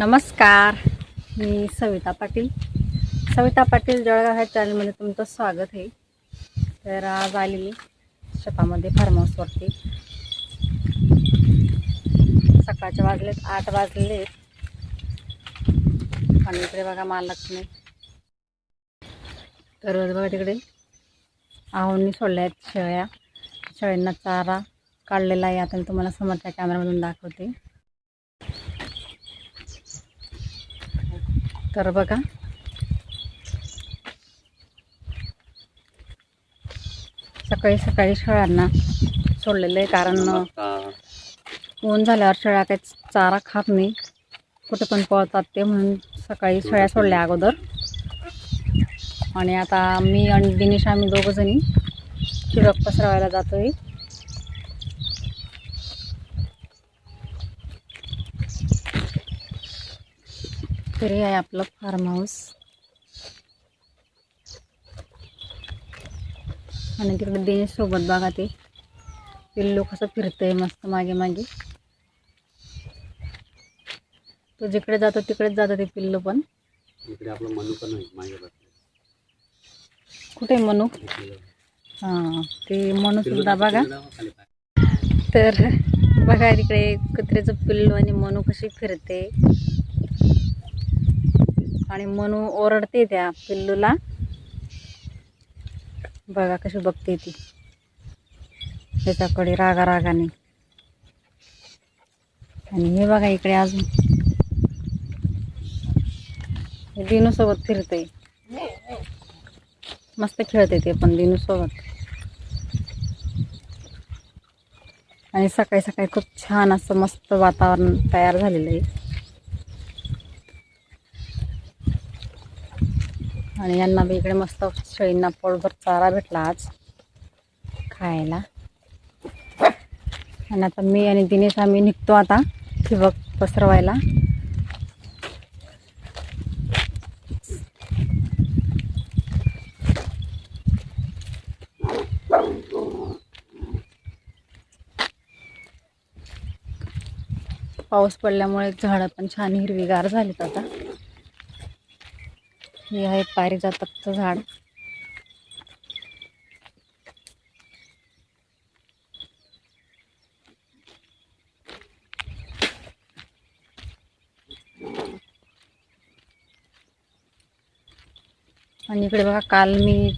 नमस्कार मी सविता पाटील. सविता पाटील जळगाव ह्या चॅनलमध्ये तुमचं स्वागत आहे. तर आज आली मी शेतामध्ये फार्म हाऊसवरती सकाळचे वाजलेत आठ वाजले आणि इकडे बघा महालक्ष्मी तर बघा तिकडे आहोंनी सोडल्या आहेत शेळ्या. शेळ्यांना चारा काढलेला आहे. आता मी तुम्हाला समोरच्या कॅमेरामधून दाखवते. तर बघा. सकाळी सकाळी शेळ्यांना सोडलेलं आहे कारण ऊन झाल्यावर शेळ्या काही चारा खात नाही. कुठे पण पळतात ते म्हणून सकाळी शेळ्या सोडल्या अगोदर. आणि आता मी आणि दिनेश आम्ही दोघं जणी ठिबक पसरवायला जातोय. तरी आहे आपलं फार्म हाऊस आणि तिकडे दिनेश सोबत बघा ते. पिल्लू कसं फिरतंय मस्त मागे मागे. तो जिकडे जातो तिकडेच जातं ते पिल्लू पण. कुठे मनू? हां ते मनू सुद्धा बघा. तर बघा तिकडे कुत्र्याचं पिल्लू आणि मनू कशी फिरते. आणि मनू ओरडते त्या पिल्लूला. बघा कशी बघते ती. त्याच्याकडे रागा रागाने आणि हे बघा इकडे अजून. दिनूसोबत फिरते मस्त खेळते ते पण दिनूसोबत. आणि सकाळी सकाळी खूप छान असं मस्त वातावरण तयार झालेलं आहे. आणि यांना बी इकडे मस्त शेळींना पोळभर चारा भेटला आज खायला. आणि आता मी आणि दिनेश आम्ही निघतो आता ठिबक पसरवायला. पाऊस पडल्यामुळे झाडं पण छान हिरवीगार झालीत आता. हे आहे पारिजातकचं झाड. आणि इकडे बघा काल मी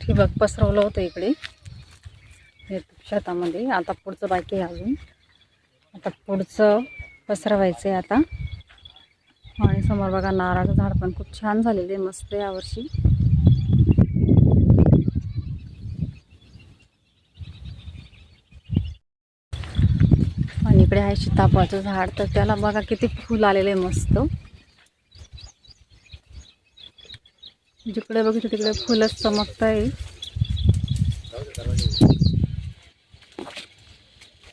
ठिबक पसरवलं होतं इकडे. शेतामध्ये. आता पुढचं बाकी आहे अजून. आता पुढचं पसरवायचं आहे आता. आणि समोर बघा नारळाचं झाड पण खूप छान झालेलं आहे मस्त यावर्षी. आणि इकडे आहे सीताफळाचं झाड तर त्याला बघा किती फुल आलेले आहे मस्त. जिकडे बघितलं तिकडे फुलच चमकत आहे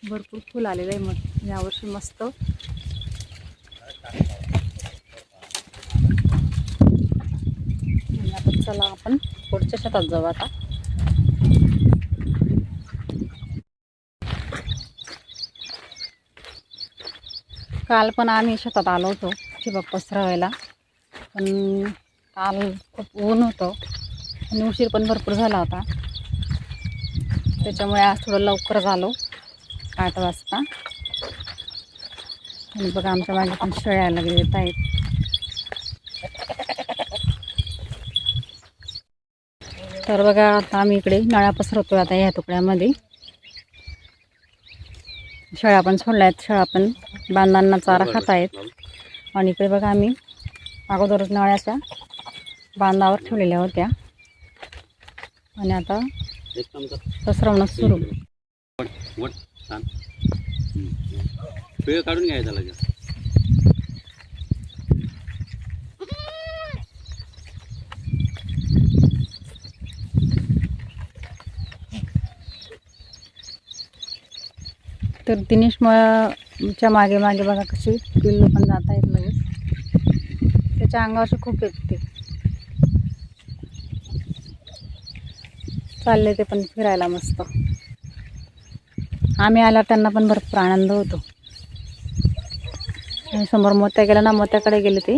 भरपूर फुल आलेलं आहे मग यावर्षी मस्त आणि आता चला आपण पुढच्या शेतात जाऊ आता. काल पण आम्ही शेतात आलो होतो ठिबक पसरवायला. पण काल खूप ऊन होतं. आणि उशीर पण भरपूर झाला होता. त्याच्यामुळे आज थोडं लवकर झालो आठ वाजता. आणि बघा आमच्या मागे पण शेळ्या लागले येत आहेत. तर बघा आता आम्ही इकडे नळा पसरवतो आता ह्या तुकड्यामध्ये. शेळ्या पण सोडल्या आहेत. शेळा पण बांधांना चारा खात आहेत. आणि इकडे बघा आम्ही अगोदरच नळ्याच्या बांधावर ठेवलेल्या होत्या. आणि आता पसरवणं सुरू. काढून घ्यायचा तर दिनेश च्या मागे मागे बघा कशी पिल्लू पण जात आहेत लगेच त्याच्या अंगावर खूप येते चालले ते पण फिरायला मस्त. आम्ही आल्यावर त्यांना पण भरपूर आनंद होतो. आणि समोर मोत्या गेला ना मोत्याकडे गेले ते.